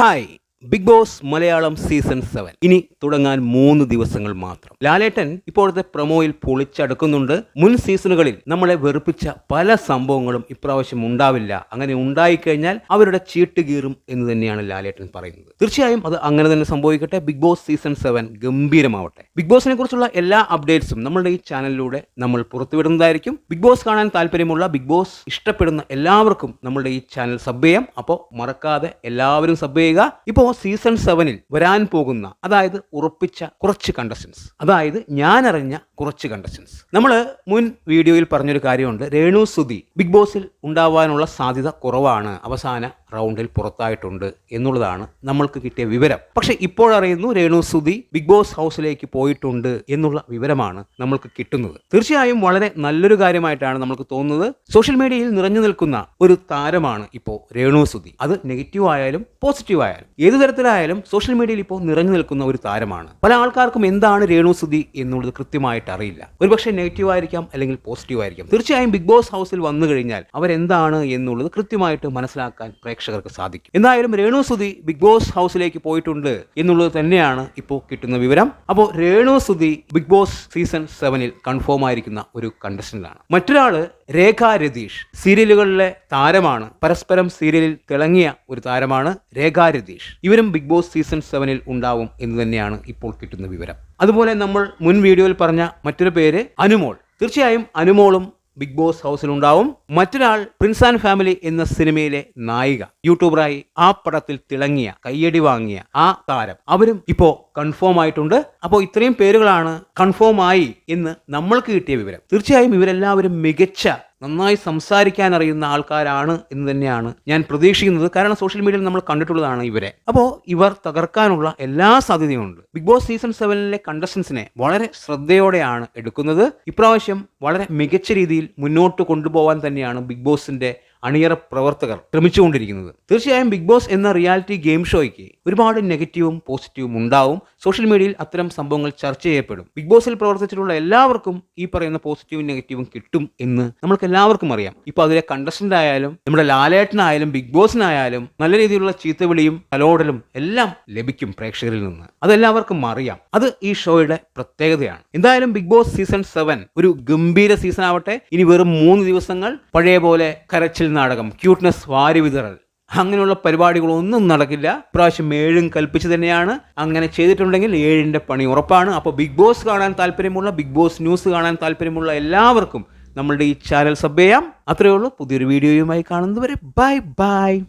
はい。Big Boss Malayalam season seven. ഇനി തുടങ്ങാൻ മൂന്ന് ദിവസങ്ങൾ മാത്രം. ലാലേട്ടൻ ഇപ്പോഴത്തെ പ്രൊമോയിൽ പൊളിച്ചടുക്കുന്നുണ്ട്. മുൻ സീസണുകളിൽ നമ്മളെ വെറുപ്പിച്ച പല സംഭവങ്ങളും ഇപ്രാവശ്യം ഉണ്ടാവില്ല. അങ്ങനെ ഉണ്ടായിക്കഴിഞ്ഞാൽ അവരുടെ ചീട്ട് കീറും എന്ന് തന്നെയാണ് ലാലേട്ടൻ പറയുന്നത്. തീർച്ചയായും അത് അങ്ങനെ തന്നെ സംഭവിക്കട്ടെ. ബിഗ് ബോസ് സീസൺ സെവൻ ഗംഭീരമാവട്ടെ. ബിഗ് ബോസിനെ കുറിച്ചുള്ള എല്ലാ അപ്ഡേറ്റ്സും നമ്മളുടെ ഈ ചാനലിലൂടെ നമ്മൾ പുറത്തുവിടുന്നതായിരിക്കും. ബിഗ് ബോസ് കാണാൻ താല്പര്യമുള്ള ബിഗ് ബോസ് ഇഷ്ടപ്പെടുന്ന എല്ലാവർക്കും നമ്മളുടെ ഈ ചാനൽ സബ് ചെയ്യാം. അപ്പോൾ മറക്കാതെ എല്ലാവരും സബ് ചെയ്യുക. ഇപ്പോൾ സീസൺ സെവനിൽ വരാൻ പോകുന്ന അതായത് ഉറപ്പിച്ച കുറച്ച് കണ്ടസ്റ്റൻസ് അതായത് ഞാൻ അറിഞ്ഞ കുറച്ച് കണ്ടസ്റ്റൻസ് നമ്മൾ മുൻ വീഡിയോയിൽ പറഞ്ഞൊരു കാര്യമുണ്ട്. രേണു സുധി ബിഗ് ബോസിൽ ഉണ്ടാവാനുള്ള സാധ്യത കുറവാണ്. അവസാന റൗണ്ടിൽ പുറത്തായിട്ടുണ്ട് എന്നുള്ളതാണ് നമ്മൾക്ക് കിട്ടിയ വിവരം. പക്ഷെ ഇപ്പോഴറിയുന്നു രേണു സുധി ബിഗ് ബോസ് ഹൗസിലേക്ക് പോയിട്ടുണ്ട് എന്നുള്ള വിവരമാണ് നമ്മൾക്ക് കിട്ടുന്നത്. തീർച്ചയായും വളരെ നല്ലൊരു കാര്യമായിട്ടാണ് നമ്മൾക്ക് തോന്നുന്നത്. സോഷ്യൽ മീഡിയയിൽ നിറഞ്ഞു നിൽക്കുന്ന ഒരു താരമാണ് ഇപ്പോൾ രേണു സുധി. അത് നെഗറ്റീവ് ആയാലും പോസിറ്റീവ് ആയാലും ഏതു തരത്തിലായാലും സോഷ്യൽ മീഡിയയിൽ ഇപ്പോൾ നിറഞ്ഞു നിൽക്കുന്ന ഒരു താരമാണ്. പല ആൾക്കാർക്കും എന്താണ് രേണു സുധി എന്നുള്ളത് കൃത്യമായിട്ട് അറിയില്ല. ഒരുപക്ഷെ നെഗറ്റീവ് ആയിരിക്കാം അല്ലെങ്കിൽ പോസിറ്റീവ് ആയിരിക്കാം. തീർച്ചയായും ബിഗ് ബോസ് ഹൗസിൽ വന്നു കഴിഞ്ഞാൽ അവരെന്താണ് എന്നുള്ളത് കൃത്യമായിട്ട് മനസ്സിലാക്കാൻ പ്രേക്ഷകർക്ക് സാധിക്കും. എന്തായാലും രേണു സുധി ബിഗ് ബോസ് ഹൗസിലേക്ക് പോയിട്ടുണ്ട് എന്നുള്ളത് തന്നെയാണ് ഇപ്പോൾ കിട്ടുന്ന വിവരം. അപ്പോൾ Renu Sudhi Big Boss season സെവനിൽ കൺഫേം ആയിരിക്കുന്ന ഒരു കണ്ടസ്റ്റന്റാണ്. മറ്റൊരാൾ രേഖ രതീഷ് സീരിയലുകളിലെ താരമാണ്. പരസ്പരം സീരിയലിൽ തിളങ്ങിയ ഒരു താരമാണ് രേഖ രതീഷ്. ഇവരും ബിഗ് ബോസ് സീസൺ സെവനിൽ ഉണ്ടാവും എന്ന് തന്നെയാണ് ഇപ്പോൾ കിട്ടുന്ന വിവരം. അതുപോലെ നമ്മൾ മുൻ വീഡിയോയിൽ പറഞ്ഞ മറ്റൊരു പേര് അനുമോൾ. തീർച്ചയായും അനുമോളും ബിഗ് ബോസ് ഹൗസിലുണ്ടാവും. മറ്റൊരാൾ പ്രിൻസ് ആൻഡ് ഫാമിലി എന്ന സിനിമയിലെ നായിക. യൂട്യൂബറായി ആ പടത്തിൽ തിളങ്ങിയ കയ്യടി വാങ്ങിയ ആ താരം. അവരും ഇപ്പോ കൺഫേം ആയിട്ടുണ്ട്. അപ്പോൾ ഇത്രയും പേരുകളാണ് കൺഫേം ആയി എന്ന് നമ്മൾക്ക് കിട്ടിയ വിവരം. തീർച്ചയായും ഇവരെല്ലാവരും മികച്ച നന്നായി സംസാരിക്കാൻ അറിയുന്ന ആൾക്കാരാണ് എന്ന് തന്നെയാണ് ഞാൻ പ്രതീക്ഷിക്കുന്നത്. കാരണം സോഷ്യൽ മീഡിയയിൽ നമ്മൾ കണ്ടിട്ടുള്ളതാണ് ഇവരെ. അപ്പോൾ ഇവർ തകർക്കാനുള്ള എല്ലാ സാധ്യതയുമുണ്ട്. ബിഗ് ബോസ് സീസൺ സെവനിലെ കണ്ടസ്റ്റൻസിനെ വളരെ ശ്രദ്ധയോടെയാണ് എടുക്കുന്നത്. ഇപ്രാവശ്യം വളരെ മികച്ച രീതിയിൽ മുന്നോട്ട് കൊണ്ടുപോകാൻ തന്നെയാണ് ബിഗ് ബോസിന്റെ അണിയറ പ്രവർത്തകർ ശ്രമിച്ചുകൊണ്ടിരിക്കുന്നത്. തീർച്ചയായും ബിഗ് ബോസ് എന്ന റിയാലിറ്റി ഗെയിം ഷോയ്ക്ക് ഒരുപാട് നെഗറ്റീവും പോസിറ്റീവും ഉണ്ടാവും. സോഷ്യൽ മീഡിയയിൽ അത്തരം സംഭവങ്ങൾ ചർച്ച ചെയ്യപ്പെടും. ബിഗ് ബോസിൽ പ്രവർത്തിച്ചിട്ടുള്ള എല്ലാവർക്കും ഈ പറയുന്ന പോസിറ്റീവും നെഗറ്റീവും കിട്ടും എന്ന് നമ്മൾക്ക് എല്ലാവർക്കും അറിയാം. ഇപ്പോൾ അതിലെ കണ്ടസ്റ്റന്റ് ആയാലും നമ്മുടെ ലാലേട്ടനായാലും ബിഗ് ബോസിനായാലും നല്ല രീതിയിലുള്ള ചീത്തവിളിയും തലോടലും എല്ലാം ലഭിക്കും പ്രേക്ഷകരിൽ നിന്ന്. അതെല്ലാവർക്കും അറിയാം. അത് ഈ ഷോയുടെ പ്രത്യേകതയാണ്. എന്തായാലും ബിഗ് ബോസ് സീസൺ സെവൻ ഒരു ഗംഭീര സീസൺ ആവട്ടെ. ഇനി വെറും മൂന്ന് ദിവസങ്ങൾ പഴയ പോലെ കരച്ചിൽ നാടകം ക്യൂട്ട്നെസ് വാരി വിതറൽ. അങ്ങനെയുള്ള പരിപാടികളൊന്നും നടക്കില്ല. പ്രാവശ്യം ഏഴും കൽപ്പിച്ച് തന്നെയാണ്. അങ്ങനെ ചെയ്തിട്ടുണ്ടെങ്കിൽ ഏഴിന്റെ പണി ഉറപ്പാണ്. അപ്പോൾ ബിഗ് ബോസ് കാണാൻ താല്പര്യമുള്ള ബിഗ് ബോസ് ന്യൂസ് കാണാൻ താല്പര്യമുള്ള എല്ലാവർക്കും നമ്മളുടെ ഈ ചാനൽ സബ് ചെയ്യാം. അത്രയേ ഉള്ളൂ. പുതിയൊരു വീഡിയോയുമായി കാണുന്നതുവരെ. Bye bye